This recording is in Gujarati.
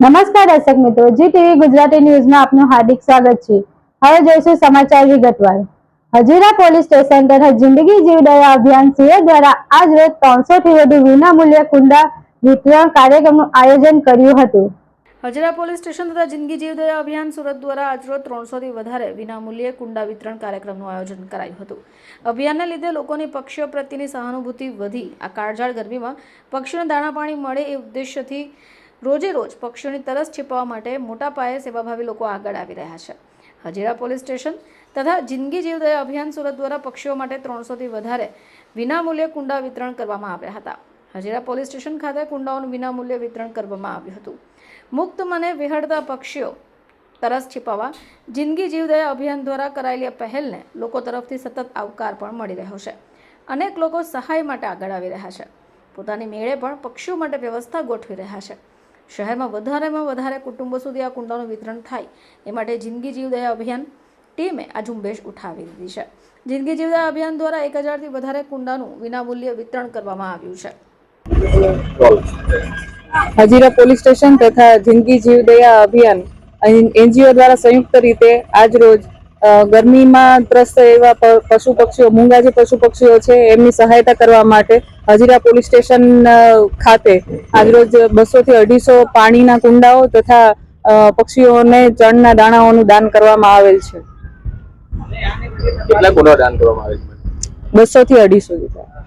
નમસ્કાર દર્શક મિત્રો જી ટીવી ગુજરાતી ન્યૂઝમાં આપનું હાર્દિક સ્વાગત છે. હવે જોઈશું સમાચાર વિગતવાર. હજીરા પોલીસ સ્ટેશન તથા જિંદગી જીવદયા અભિયાન સિંહ દ્વારા આજ રોજ ત્રણસો થી વધુ વિનામૂલ્ય કુંડા વિતરણ કાર્યક્રમનું આયોજન કર્યું હતું. હજરા પોલીસ સ્ટેશન તથા જિંદગી જીવદયા અભિયાન સુરત દ્વારા આજરોજ ત્રણસોથી વધારે વિનામૂલ્યે કુંડા વિતરણ કાર્યક્રમનું આયોજન કરાયું હતું. અભિયાનને લીધે લોકોની પક્ષીઓ પ્રત્યેની સહાનુભૂતિ વધી. આ કાળઝાળ ગરમીમાં પક્ષીઓને દાણા પાણી મળે એ ઉદ્દેશ્યથી રોજે રોજ પક્ષીઓની તરસ છીપાવવા માટે મોટા પાયે સેવાભાવી લોકો આગળ આવી રહ્યા છે. હજીરા પોલીસ સ્ટેશન તથા જિંદગી જીવદયા અભિયાન સુરત દ્વારા પક્ષીઓ માટે ત્રણસોથી વધારે વિનામૂલ્યે કુંડા વિતરણ કરવામાં આવ્યા હતા. હજીરા પોલીસ સ્ટેશન ખાતે કુંડાઓનું વિનામૂલ્યે વિતરણ કરવામાં આવ્યું હતું. મુક્ત મને વિહળતા પક્ષીઓ તરસ છીપાવવા, જિંદગી જીવદયા અભિયાન દ્વારા કરાયેલી પહેલને લોકો તરફથી સતત આવકાર પણ મળી રહ્યો છે. અનેક લોકો સહાય માટે આગળ આવી રહ્યા છે. પોતાની મેળે પણ પક્ષીઓ માટે વ્યવસ્થા ગોઠવી રહ્યા છે. શહેરમાં વધારેમાં વધારે કુટુંબો સુધી આ કુંડાનું વિતરણ થાય. એ માટે જિંદગી જીવદયા અભિયાન ટીમે આ ઝુંબેશ ઉઠાવી દીધી છે. જિંદગી જીવદયા અભિયાન દ્વારા એક હજારથી વધારે કુંડાનું વિનામૂલ્યે વિતરણ કરવામાં આવ્યું છે. હજીરા પોલીસ સ્ટેશન તથા જિંદગી જીવદયા અભિયાન એનજીઓ દ્વારા સંયુક્ત રીતે આજ રોજ ગરમીમાં ત્રસ્ત એવા પશુ પક્ષીઓ મૂંગા જે પશુ પક્ષીઓ છે એમની સહાયતા કરવા માટે હજીરા પોલીસ સ્ટેશન ખાતે આજરોજ બસો થી અઢીસો પાણીના કુંડાઓ તથા પક્ષીઓને ચણના દાણાઓનું દાન કરવામાં આવેલ છે. કેટલા કુંડા દાન કરવામાં આવેલ છે? બસો થી અઢીસો જેટલા.